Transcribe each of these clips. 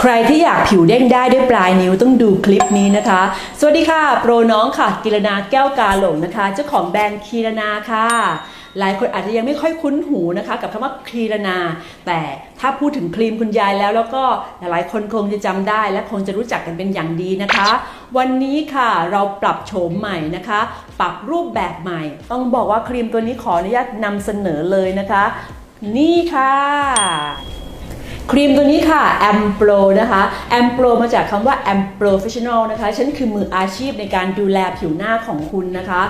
ใครที่อยากผิวเด้งได้ด้วยปลายนิ้วต้องดูคลิปนี้นะคะ สวัสดีค่ะ โปรน้องค่ะ กิรนาแก้วกาหลงนะคะ เจ้าของแบรนด์คีรนาค่ะ หลายคนอาจจะยังไม่ค่อยคุ้นหูนะคะ กับคำว่าคีรนา แต่ถ้าพูดถึงครีมคุณยายแล้ว แล้วก็หลายๆคนคงจะจำได้ และคงจะรู้จักกันเป็นอย่างดีนะคะ วันนี้ค่ะเราปรับโฉมใหม่นะคะ ปรับรูปแบบใหม่ ต้องบอกว่าครีมตัวนี้ขออนุญาตนำเสนอเลยนะคะ นี่ค่ะ ครีมตัวนี้ค่ะ a m p r o นะคะ a m p r o มาจากคำว่า a m Professional นะคะ ฉันคือมืออาชีพในการดูแลผิวหน้าของคุณนะคะ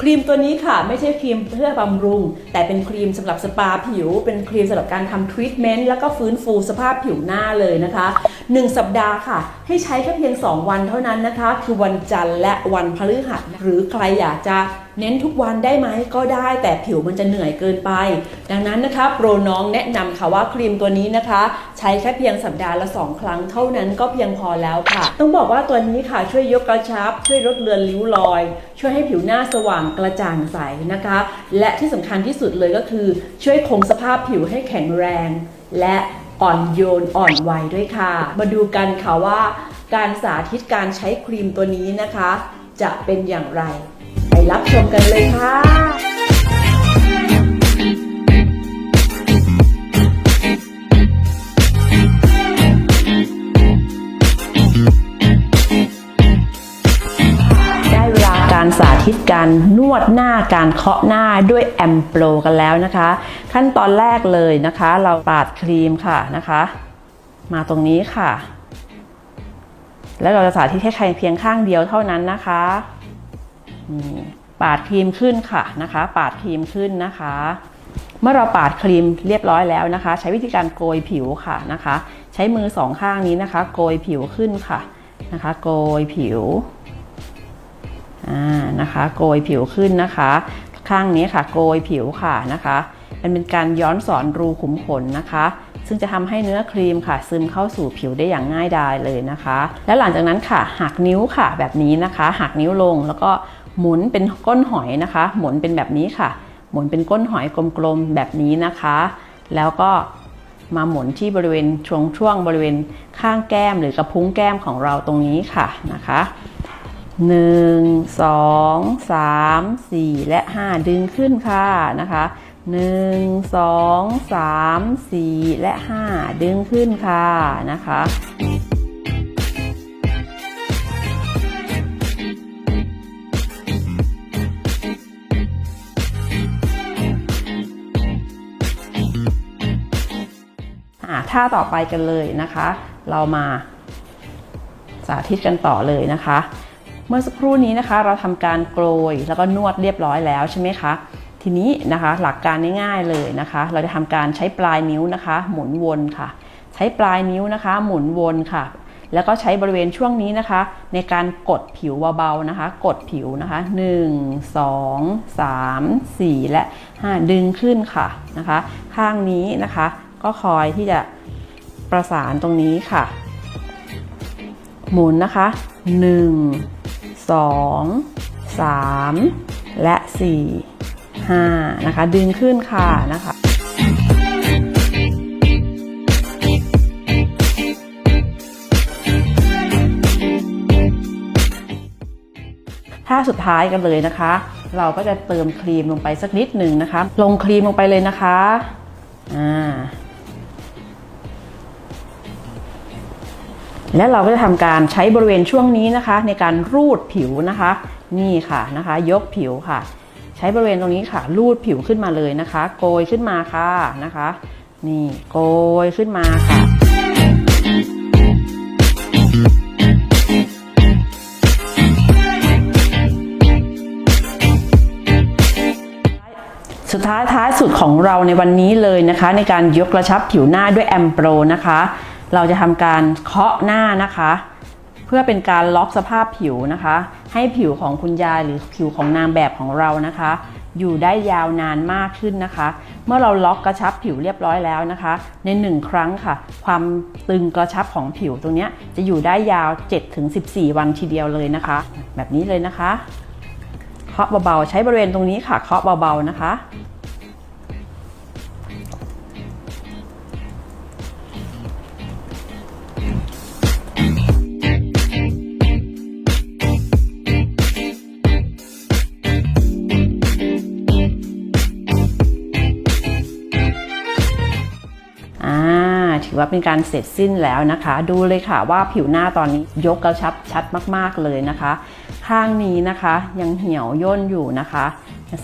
ครีมตัวนี้ค่ะไม่ใช่ครีมเพื่อบำรุง แต่เป็นครีมสำหรับสปาผิว เป็นครีมสำหรับการทำทรีทเมนต์แล้วก็ฟื้นฟูสภาพผิวหน้าเลยนะคะ 1 สัปดาห์ค่ะ ให้ใช้แค่เพียง 2 วันเท่านั้นนะคะ คือวันจันทร์และวันพฤหัสหรือใครอยากจะ เน้นทุกวันได้ไหมก็ได้แต่ผิวมันจะเหนื่อยเกินไป ดังนั้นนะคะโปรน้องแนะนำค่ะว่าครีมตัวนี้นะคะ ใช้แค่เพียงสัปดาห์ละ 2 ครั้งเท่านั้นก็เพียงพอแล้วค่ะ ต้องบอกว่าตัวนี้ค่ะช่วยยกกระชับ ช่วยลดเลือนริ้วรอย ช่วยให้ผิวหน้าสว่างกระจ่างใสนะคะ และที่สำคัญที่สุดเลยก็คือ ช่วยคงสภาพผิวให้แข็งแรง และอ่อนโยนอ่อนวัยด้วยค่ะ มาดูกันค่ะว่า การสาธิตการใช้ครีมตัวนี้นะคะ จะเป็นอย่างไร ไปรับชมกันเลยค่ะ ได้เวลาการสาธิตการนวดหน้าการเคาะหน้าด้วยแอมโปรกันแล้วนะคะ ขั้นตอนแรกเลยนะคะ เราปาดครีมค่ะนะคะ มาตรงนี้ค่ะแล้วเราจะสาธิตแค่ใครเพียงข้างเดียวเท่านั้นนะคะ นี่ปาดครีมขึ้นค่ะนะคะ ปาดครีมขึ้นนะคะ เมื่อเราปาดครีมเรียบร้อยแล้วนะคะ ใช้วิธีการโกยผิวค่ะนะคะ ใช้มือสองข้างนี้นะคะ โกยผิวขึ้นค่ะนะคะ โกยผิวอ่านะคะโกยผิวขึ้นนะคะ ข้างนี้ค่ะ โกยผิวค่ะนะคะมันเป็นการย้อนสอนรูขุมขนนะคะ ซึ่งจะทำให้เนื้อครีมค่ะ ซึมเข้าสู่ผิวได้อย่างง่ายดายเลยนะคะ แล้วหลังจากนั้นค่ะหักนิ้วค่ะแบบนี้นะคะหักนิ้วลงแล้วก็ หมุนเป็นก้นหอยนะคะ หมุนเป็นแบบนี้ค่ะ หมุนเป็นก้นหอยกลมๆแบบนี้นะคะ แล้วก็มาหมุนที่บริเวณช่วงช่วงบริเวณข้างแก้มหรือกระพุ้งแก้มของเราตรงนี้ค่ะนะคะหนึ่งสองสามสี่และห้าดึงขึ้นค่ะนะคะหนึ่งสองสามสี่และห้าดึงขึ้นค่ะนะคะ ท่าต่อไปกันเลยนะคะ เรามาสาธิตกันต่อเลยนะคะ เมื่อสักครู่นี้นะคะ เราทำการโกรยแล้วก็นวดเรียบร้อยแล้วใช่ไหมคะทีนี้นะคะหลักการง่ายๆเลยนะคะ เราจะทำการใช้ปลายนิ้วนะคะ หมุนวนค่ะ ใช้ปลายนิ้วนะคะ หมุนวนค่ะ แล้วก็ใช้บริเวณช่วงนี้นะคะ ในการกดผิวเบาๆนะคะ กดผิวนะคะ 1 2 3 4 และ 5 ดึงขึ้นค่ะนะคะ ข้างนี้นะคะ ก็คอยที่จะประสานตรงนี้ค่ะ หมุนนะคะ 1 2 3 และ 4 5 นะคะ ดึงขึ้นค่ะนะคะท่าสุดท้ายกันเลยนะคะ เราก็จะเติมครีมลงไปสักนิดหนึ่งนะคะ ลงครีมลงไปเลยนะคะ อ่า และเราก็จะทำการใช้บริเวณช่วงนี้นะคะ ในการรูดผิวนะคะ นี่ค่ะนะคะ ยกผิวค่ะ ใช้บริเวณตรงนี้ค่ะ รูดผิวขึ้นมาเลยนะคะ โกยขึ้นมาค่ะนะคะ นี่โกยขึ้นมาค่ะสุดท้ายท้ายสุดของเราในวันนี้เลยนะคะ ในการยกกระชับผิวหน้าด้วยแอมโปรนะคะ เราจะทำการเคาะหน้านะคะ เพื่อเป็นการล็อกสภาพผิวนะคะ ให้ผิวของคุณยายหรือผิวของนางแบบของเรานะคะ อยู่ได้ยาวนานมากขึ้นนะคะ เมื่อเราล็อกกระชับผิวเรียบร้อยแล้วนะคะ ในหนึ่งครั้งค่ะ ความตึงกระชับของผิวตรงนี้จะอยู่ได้ยาว 7-14 วันทีเดียวเลยนะคะ แบบนี้เลยนะคะ เคาะเบาๆใช้บริเวณตรงนี้ค่ะ เคาะเบาๆนะคะ ว่าเป็นการเสร็จสิ้นแล้วนะคะ ดูเลยค่ะว่าผิวหน้าตอนนี้ยกกระชับชัดมากๆเลยนะคะ ข้างนี้นะคะยังเหี่ยวย่นอยู่นะคะ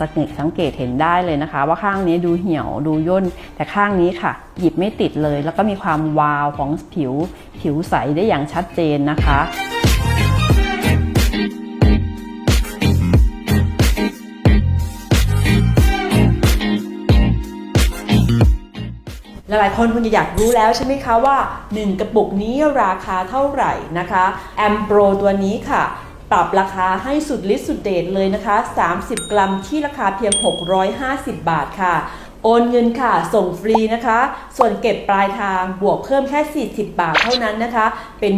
สังเกตสังเกตเห็นได้เลยนะคะ ว่าข้างนี้ดูเหี่ยวดูย่น แต่ข้างนี้ค่ะ หยิบไม่ติดเลย แล้วก็มีความวาวของผิวผิวใสได้อย่างชัดเจนนะคะ หลายๆคนคงจะอยากรู้แล้วใช่ไหมคะว่า 1 กระปุกนี้ราคาเท่าไหร่นะคะแอมโปรตัวนี้ค่ะ ปรับราคาให้สุดฤทธิ์สุดเดชเลยนะคะ 30 กรัมที่ราคาเพียง 650 บาทค่ะ โอนเงินค่ะ ส่งฟรีนะคะ ส่วนเก็บปลายทางบวกเพิ่มแค่ 40 บาทเท่านั้นนะคะ เป็น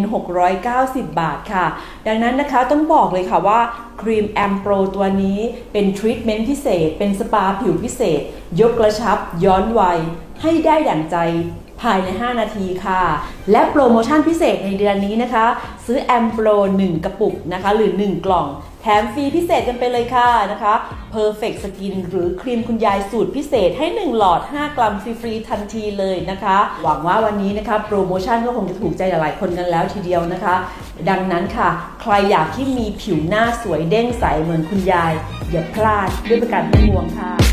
690 บาทค่ะ ดังนั้นนะคะต้องบอกเลยค่ะว่าครีมแอมโปรตัวนี้เป็นทรีทเมนต์พิเศษ เป็นสปาผิวพิเศษ ยกกระชับ ย้อนวัย ให้ได้ดั่งใจ ภายใน 5 นาทีค่ะ และโปรโมชั่นพิเศษในเดือนนี้นะคะ ซื้อแอมโปร 1 กระปุกนะคะ หรือ 1 กล่อง แถมฟรีพิเศษกันไปเลยค่ะนะคะ Perfect Skin หรือครีมคุณยายสูตรพิเศษให้ 1 หลอด 5 กรัมฟรีๆทันทีเลยนะคะ หวังว่าวันนี้นะคะโปรโมชั่นก็คงจะถูกใจหลายๆคนกันแล้วทีเดียวนะคะ ดังนั้นค่ะ ใครอยากที่มีผิวหน้าสวยเด้งใสเหมือนคุณยาย อย่าพลาดด้วยประการทั้งปวงค่ะ